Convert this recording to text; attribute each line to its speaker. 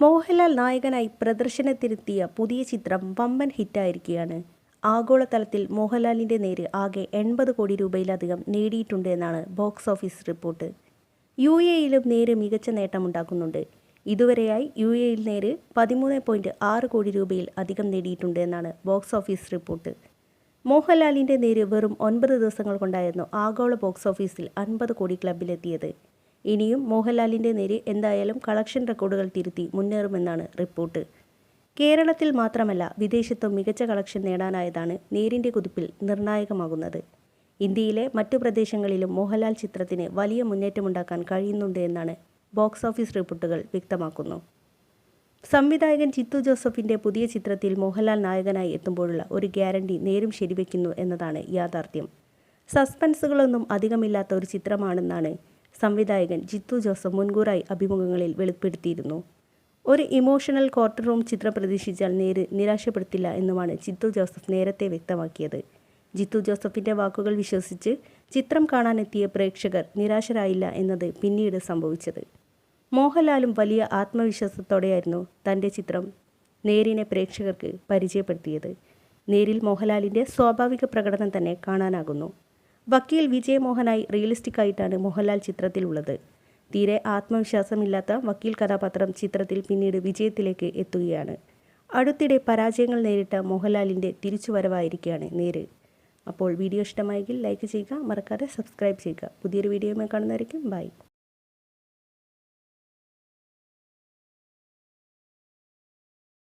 Speaker 1: മോഹൻലാൽ നായകനായി പ്രദർശനത്തിനെത്തിയ പുതിയ ചിത്രം വമ്പൻ ഹിറ്റായിരിക്കുകയാണ്. ആഗോളതലത്തിൽ മോഹൻലാലിന്റെ നേര് ആകെ എൺപത് കോടി രൂപയിലധികം നേടിയിട്ടുണ്ട് എന്നാണ് ബോക്സ് ഓഫീസ് റിപ്പോർട്ട് യു എയിലും നേര് മികച്ച നേട്ടമുണ്ടാക്കുന്നുണ്ട്. ഇതുവരെയായി യു എയിൽ നേര് പതിമൂന്ന് പോയിന്റ് ആറ് കോടി രൂപയിൽ അധികം നേടിയിട്ടുണ്ട് എന്നാണ് ബോക്സ് ഓഫീസ് റിപ്പോർട്ട് മോഹൻലാലിന്റെ നേര് വെറും ഒൻപത് ദിവസങ്ങൾ കൊണ്ടായിരുന്നു ആഗോള ബോക്സ് ഓഫീസിൽ അൻപത് കോടി ക്ലബിലെത്തിയത് ഇനിയും മോഹൻലാലിന്റെ നേര് എന്തായാലും കളക്ഷൻ റെക്കോർഡുകൾ തിരുത്തി മുന്നേറുമെന്നാണ് റിപ്പോർട്ട്. കേരളത്തിൽ മാത്രമല്ല വിദേശത്തും മികച്ച കളക്ഷൻ നേടാനായതാണ് നേരിന്റെ കുതിപ്പിൽ നിർണായകമാകുന്നത്. ഇന്ത്യയിലെ മറ്റു പ്രദേശങ്ങളിലും മോഹൻലാൽ ചിത്രത്തിന് വലിയ മുന്നേറ്റമുണ്ടാക്കാൻ കഴിയുന്നുണ്ട് എന്നാണ് ബോക്സ് ഓഫീസ് റിപ്പോർട്ടുകൾ വ്യക്തമാക്കുന്നു. സംവിധായകൻ ചിത്തു ജോസഫിന്റെ പുതിയ ചിത്രത്തിൽ മോഹൻലാൽ നായകനായി എത്തുമ്പോഴുള്ള ഒരു ഗ്യാരണ്ടി നേരും ശരിവെക്കുന്നു എന്നതാണ് യാഥാർത്ഥ്യം. സസ്പെൻസുകളൊന്നും അധികമില്ലാത്ത ഒരു ചിത്രമാണെന്നാണ് സംവിധായകൻ ജിത്തു ജോസഫ് മുൻകൂറായി അഭിമുഖങ്ങളിൽ വെളിപ്പെടുത്തിയിരുന്നു. ഒരു ഇമോഷണൽ ക്വാർട്ടർ റൂം ചിത്രം പ്രതീക്ഷിച്ചാൽ നേര് നിരാശപ്പെടുത്തില്ല എന്നുമാണ് ജിത്തു ജോസഫ് നേരത്തെ വ്യക്തമാക്കിയത്. ജിത്തു ജോസഫിന്റെ വാക്കുകൾ വിശ്വസിച്ച് ചിത്രം കാണാനെത്തിയ പ്രേക്ഷകർ നിരാശരായില്ല എന്നത് പിന്നീട് സംഭവിച്ചത്. മോഹൻലാലും വലിയ ആത്മവിശ്വാസത്തോടെയായിരുന്നു തന്റെ ചിത്രം നേരിനെ പ്രേക്ഷകർക്ക് പരിചയപ്പെടുത്തിയത്. നേരിൽ മോഹൻലാലിന്റെ സ്വാഭാവിക പ്രകടനം തന്നെ കാണാനാകുന്നു. വക്കീൽ വിജയമോഹനായി റിയലിസ്റ്റിക് ആയിട്ടാണ് മോഹൻലാൽ ചിത്രത്തിലുള്ളത്. തീരെ ആത്മവിശ്വാസമില്ലാത്ത വക്കീൽ കഥാപാത്രം ചിത്രത്തിൽ പിന്നീട് വിജയത്തിലേക്ക് എത്തുകയാണ്. അടുത്തിടെ പരാജയങ്ങൾ നേരിട്ട മോഹൻലാലിന്റെ തിരിച്ചുവരവായിരിക്കുകയാണ് നേര്. അപ്പോൾ വീഡിയോ ഇഷ്ടമായെങ്കിൽ ലൈക്ക് ചെയ്യുക മറക്കാതെ സബ്സ്ക്രൈബ് ചെയ്യുക. പുതിയൊരു വീഡിയോയുമായി കാണുന്നതായിരിക്കും ബൈ.